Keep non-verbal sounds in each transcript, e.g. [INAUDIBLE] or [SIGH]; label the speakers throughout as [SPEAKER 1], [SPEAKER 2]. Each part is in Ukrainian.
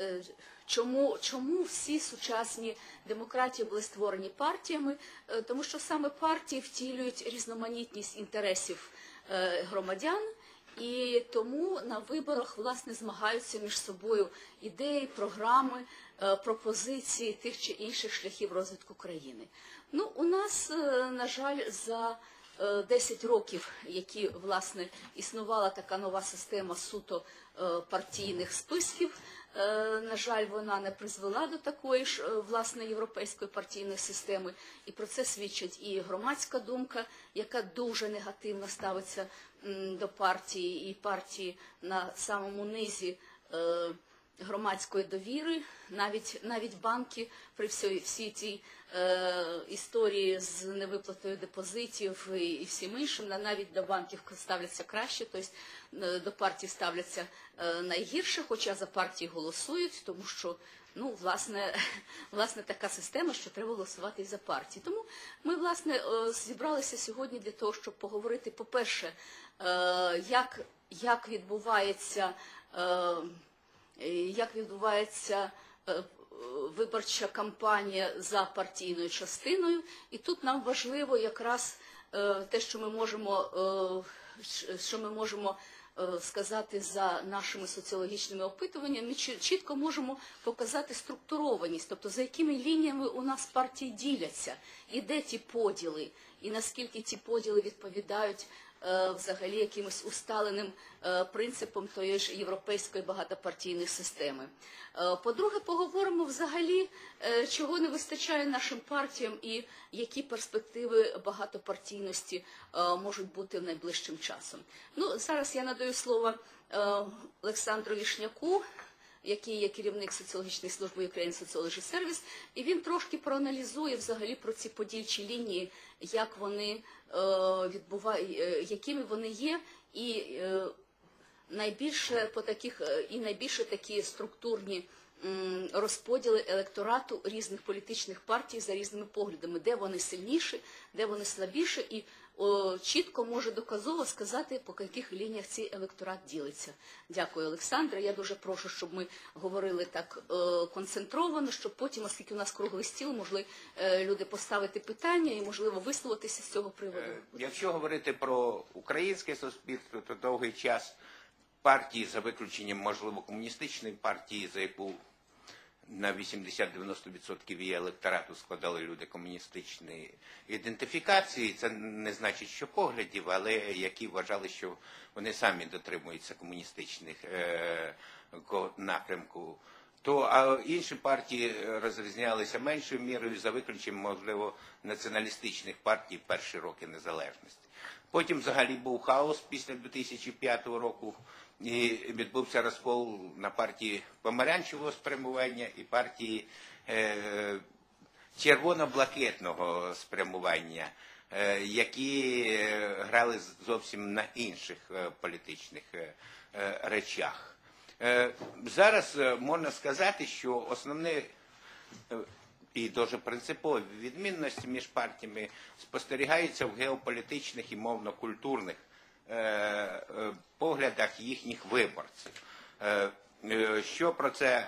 [SPEAKER 1] е, чому, чому всі сучасні демократії були створені партіями? Е, Тому що саме партії втілюють різноманітність інтересів е, громадян. І тому на виборах власне змагаються між собою ідеї, програми, пропозиції тих чи інших шляхів розвитку країни. Ну, у нас, на жаль, за 10 років, які власне існувала така нова система суто е, партійних списків. е, На жаль, вона не призвела до такої ж е, власне європейської партійної системи, і про це свідчить і громадська думка, яка дуже негативно ставиться до партії, і партії на самому низі. Громадської довіри, навіть навіть банки при всій, всій цій е, історії з невиплатою депозитів і, і всім іншим, на- навіть до банків ставляться краще, тобто е, до партій ставляться е, найгірше, хоча за партії голосують, тому що ну, власне, [LAUGHS] власне така система, що треба голосувати і за партії. Тому ми власне е, зібралися сьогодні для того, щоб поговорити, по-перше, е, як, як відбувається. Е, як відбувається е, виборча кампанія за партійною частиною. І тут нам важливо якраз е, те, що ми можемо, е, що ми можемо е, сказати за нашими соціологічними опитуваннями, ми чітко можемо показати структурованість, тобто за якими лініями у нас партії діляться, і де ті поділи, і наскільки ті поділи відповідають е, взагалі якимось усталеним е, принципом тої ж європейської багатопартійної системи. Е, По-друге, поговоримо взагалі, чого не вистачає нашим партіям і які перспективи багатопартійності можуть бути найближчим часом. Ну, зараз я надаю слово Олександру Вішняку, який є керівник соціологічної служби України Sociology Service, і він трошки проаналізує взагалі про ці подільчі лінії, як вони е, відбувають, якими вони є, і е, найбільше по таких е, і найбільше такі структурні розподіли електорату різних політичних партій за різними поглядами, де вони сильніші, де вони слабіші, і чітко може доказово сказати, по яких лініях цей електорат ділиться. Дякую, Олександре. Я дуже прошу, щоб ми говорили так концентровано, щоб потім, оскільки у нас круглий стіл, могли е, люди поставити питання і можливо висловитися з цього приводу.
[SPEAKER 2] Е, Якщо говорити про українське суспільство, то довгий час партії, за виключенням, можливо, комуністичної партії, за яку на 80-90% її електорату складали люди комуністичної ідентифікації. Це не значить, що поглядів, але які вважали, що вони самі дотримуються комуністичних е, напрямку. То а інші партії розрізнялися меншою мірою за виключенням, можливо, націоналістичних партій перші роки незалежності. Потім взагалі був хаос після 2005 року, і відбувся розкол на партії помаранчевого спрямування і партії е, червоно-блакитного спрямування, е, які е, грали зовсім на інших е, політичних е, е, речах. Е, Зараз е, можна сказати, що основне е, і дуже принципові відмінності між партіями спостерігаються в геополітичних і мовно-культурних поглядах їхніх виборців. Що про це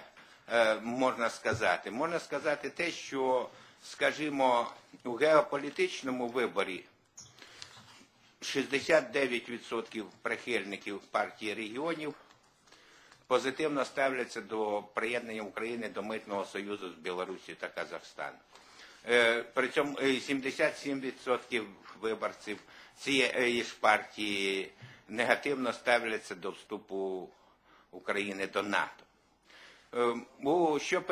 [SPEAKER 2] можна сказати? Можна сказати те, що, скажімо, у геополітичному виборі 69% прихильників партії регіонів позитивно ставляться до приєднання України до митного союзу з Білорусі та Казахстаном. Е, При цьому е, 77% виборців цієї ж партії негативно ставляться до вступу України до НАТО. Е, Що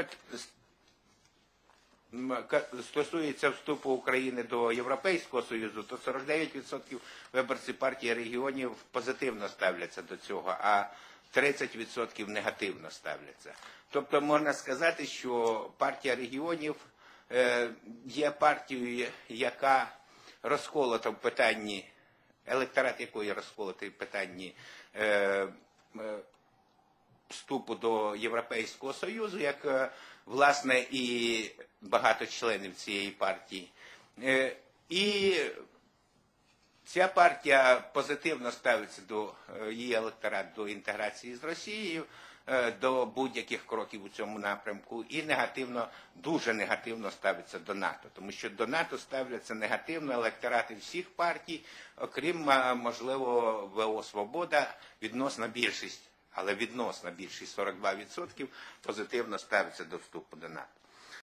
[SPEAKER 2] стосується вступу України до Європейського Союзу, то 49% виборців партії регіонів позитивно ставляться до цього, а 30% негативно ставляться. Тобто можна сказати, що партія регіонів е, є партією, яка розколота в питанні, електорат якої розколотий в питанні е, е, вступу до Європейського Союзу, як власне і багато членів цієї партії. І Ця партія позитивно ставиться до е, її електорат до інтеграції з Росією, е, до будь-яких кроків у цьому напрямку, і негативно, дуже негативно ставиться до НАТО, тому що до НАТО ставляться негативно електорати всіх партій, окрім е, можливо ВО Свобода, відносна більшість, але відносна більшість 42% позитивно ставиться до вступу до НАТО.